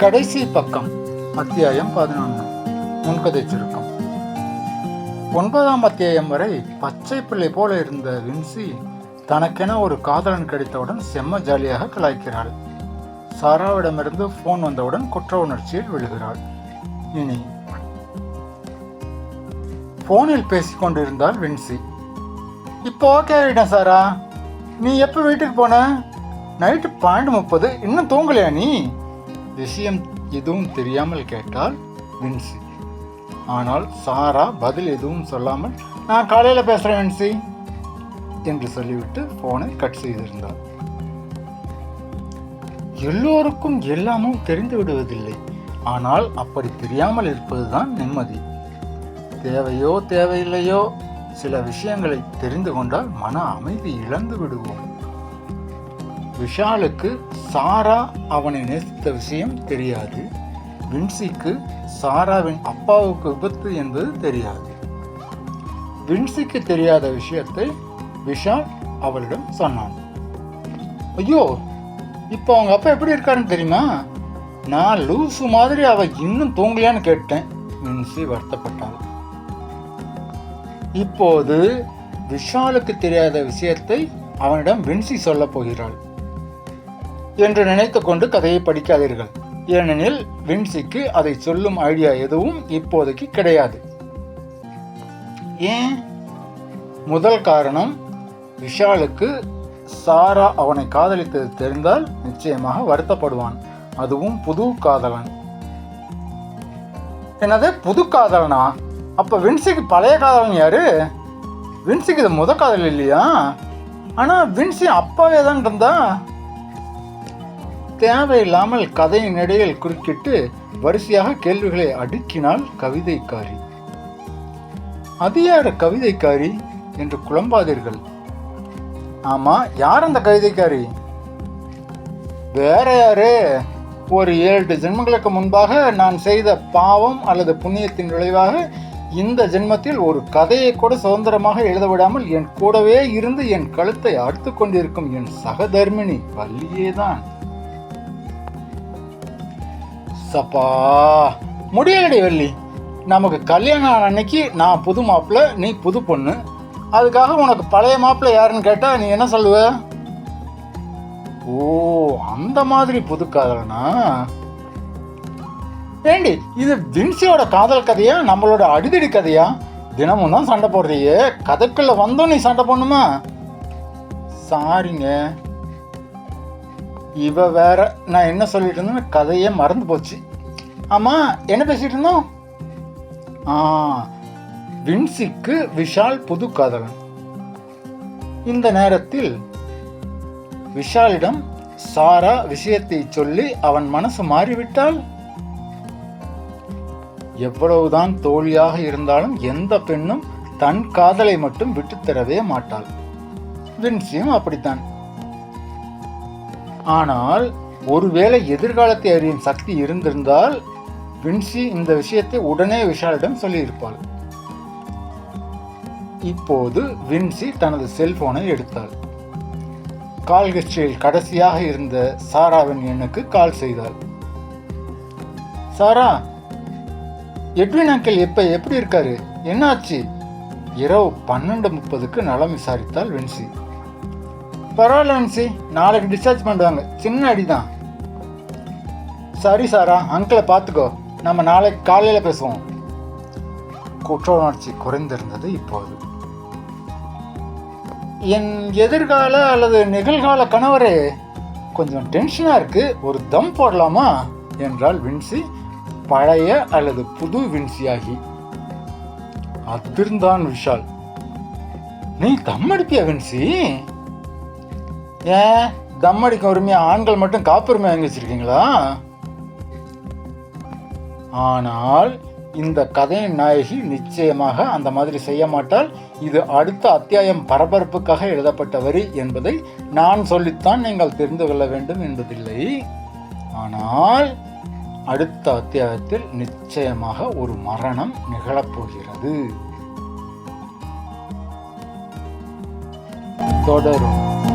கடைசி பக்கம் அத்தியாயம் பதினொன்று. முன்கதை சுருக்கம் ஒன்பதாம் அத்தியாயம் வரை பச்சை பிள்ளை போல இருந்த வின்சி தனக்கென ஒரு காதலன் கிடைத்தவுடன் செம்ம ஜாலியாக கலாய்க்கிறாள். சாராவிடமிருந்து ஃபோன் வந்தவுடன் குற்ற உணர்ச்சியில் விழுகிறாள். இனி ஃபோனில் பேசிக் கொண்டிருந்தாள் வின்சி. இப்போ ஓகே ஆகிட்டேன் சாரா. நீ எப்போ வீட்டுக்கு போன? நைட்டு பன்னெண்டு முப்பது. இன்னும் தூங்கலையா நீ? விஷயம் எதுவும் தெரியாமல் கேட்டால் வின்சி. ஆனால் சாரா பதில் எதுவும் சொல்லாமல் நான் காலையில் பேசுகிறேன் வின்சி என்று சொல்லிவிட்டு ஃபோனை கட் செய்திருந்தார். எல்லோருக்கும் எல்லாமும் தெரிந்து விடுவதில்லை. ஆனால் அப்படி தெரியாமல் இருப்பதுதான் நிம்மதி. தேவையோ தேவையில்லையோ சில விஷயங்களை தெரிந்து கொண்டால் மன அமைதி இழந்து விடுவோம். விஷாலுக்கு சாரா அவனை நேசித்த விஷயம் தெரியாது. வின்சிக்கு சாராவின் அப்பாவுக்கு விபத்து என்பது தெரியாது. வின்சிக்கு தெரியாத விஷயத்தை விஷால் அவளிடம் சொன்னான். ஐயோ இப்போ அவங்க அப்பா எப்படி இருக்காருன்னு தெரியுமா? நான் லூசு மாதிரி அவ இன்னும் தூங்கலையான்னு கேட்டேன். வின்சி வருத்தப்பட்டாள். இப்போது விஷாலுக்கு தெரியாத விஷயத்தை அவனிடம் வின்சி சொல்லப் போகிறாள். என்று நினைத்து கொண்டு கதையை படிக்காதீர்கள். ஏனெனில் வின்சிக்கு அதை சொல்லும் ஐடியா எதுவும் இப்போதைக்கு கிடையாது. ஏன்? முதல் காரணம் விஷாலுக்கு சாரா அவனை காதலித்தது தெரிந்தால் நிச்சயமாக வருத்தப்படுவான். அதுவும் புது காதலன். என்னது புது காதலனா? அப்ப வின்சிக்கு பழைய காதலன் யாரு? வின்சிக்கு இது முத காதல் இல்லையா? ஆனா வின்சி அப்பாவே தான் இருந்தா தேவையில்லாமல் கதையின் இடையில் குறுக்கிட்டு வரிசையாக கேள்விகளை அடுக்கினாள் கவிதைக்காரி. அது யார் கவிதைக்காரி என்று குழம்பாதீர்கள். ஆமா யார் அந்த கவிதைக்காரி? வேற யாரு. ஒரு ஏழு ஜென்மங்களுக்கு முன்பாக நான் செய்த பாவம் அல்லது புண்ணியத்தின் விளைவாக இந்த ஜென்மத்தில் ஒரு கதையை கூட சுதந்திரமாக எழுத விடாமல் என் கூடவே இருந்து என் கழுத்தை அறுத்து கொண்டிருக்கும் என் சகதர்மினி வள்ளியேதான். சப்பா. முடியலடி வள்ளி. நமக்கு கல்யாணம் ஆன அன்னைக்கு நான் புது மாப்பிள்ளை நீ புது பொண்ணு. அதுக்காக உனக்கு பழைய மாப்பிள்ளை யாருன்னு கேட்டால் நீ என்ன சொல்லுவ? ஓ அந்த மாதிரி புது காதலனா? ஏண்டி இது வின்சியோட காதல் கதையா நம்மளோட அடிதடி கதையா? தினமும் தான் சண்டை போடுறியே. கதைக்குள்ள வந்தோம் நீ சண்டை போடணுமா? சாரிங்க. இவ வேற நான் என்ன சொல்லிட்டு இருந்தேன்னு கதையே மறந்து போச்சு. ஆமாம் என்ன பேசிகிட்டு இருந்தோம்? ஆ வின்சிக்கு விஷால் புது காதலன். இந்த நேரத்தில் விஷாலிடம் சாரா விஷயத்தை சொல்லி அவன் மனசு மாறிவிட்டால் எவ்வளவுதான் தோழியாக இருந்தாலும் எந்த பெண்ணும் தன் காதலை மட்டும் விட்டுத்தரவே மாட்டாள். வின்சியும் அப்படித்தான். ஆனால் ஒருவேளை எதிர்காலத்தை அறியும் சக்தி இருந்திருந்தால் வின்சி இந்த விஷயத்தை உடனே விஷாலிடம் சொல்லியிருப்பாள். இப்போது வின்சி தனது செல்போனை எடுத்தாள். கால்கட்சியில் கடைசியாக இருந்த சாராவின் எண்ணுக்கு கால் செய்தாள். சாரா எட்வின் அங்கிள் எப்ப எப்படி இருக்காரு? என்னாச்சு? இரவு பன்னெண்டு முப்பதுக்கு நலம் விசாரித்தாள் வின்சி. பரவாயில்ல நாளைக்கு டிஸ்சார்ஜ் பண்ணுவாங்க சின்ன அடிதான். சரி சாரா. அங்கிளை பார்த்துக்கோ நம்ம நாளைக்கு காலையில் பேசுவோம். குற்ற உணர்ச்சி குறைந்திருந்தது இப்போது. என் எதிர்கால அல்லது நிகழ்கால கணவரே கொஞ்சம் டென்ஷனாக இருக்கு. ஒரு தம் போடலாமா? என்றால் வின்சி. பழைய அல்லது புது வின்சியாகி. அதிர்ந்தான் விஷால். நீ தம் அடிப்பியா வின்சி? ஏன்? தம் அடிக்க உரிமையா ஆண்கள் மட்டும் காப்புரிமை வாங்கி வச்சிருக்கீங்களா? ஆனால் இந்த கதையின் நாயகி நிச்சயமாக அந்த மாதிரி செய்ய மாட்டால் இது அடுத்த அத்தியாயம் பரபரப்புக்காக எழுதப்பட்ட வரி என்பதை நான் சொல்லித்தான் நீங்கள் தெரிந்து கொள்ள வேண்டும் என்பதில்லை. ஆனால் அடுத்த அத்தியாயத்தில் நிச்சயமாக ஒரு மரணம் நிகழப்போகிறது. தொடரும்.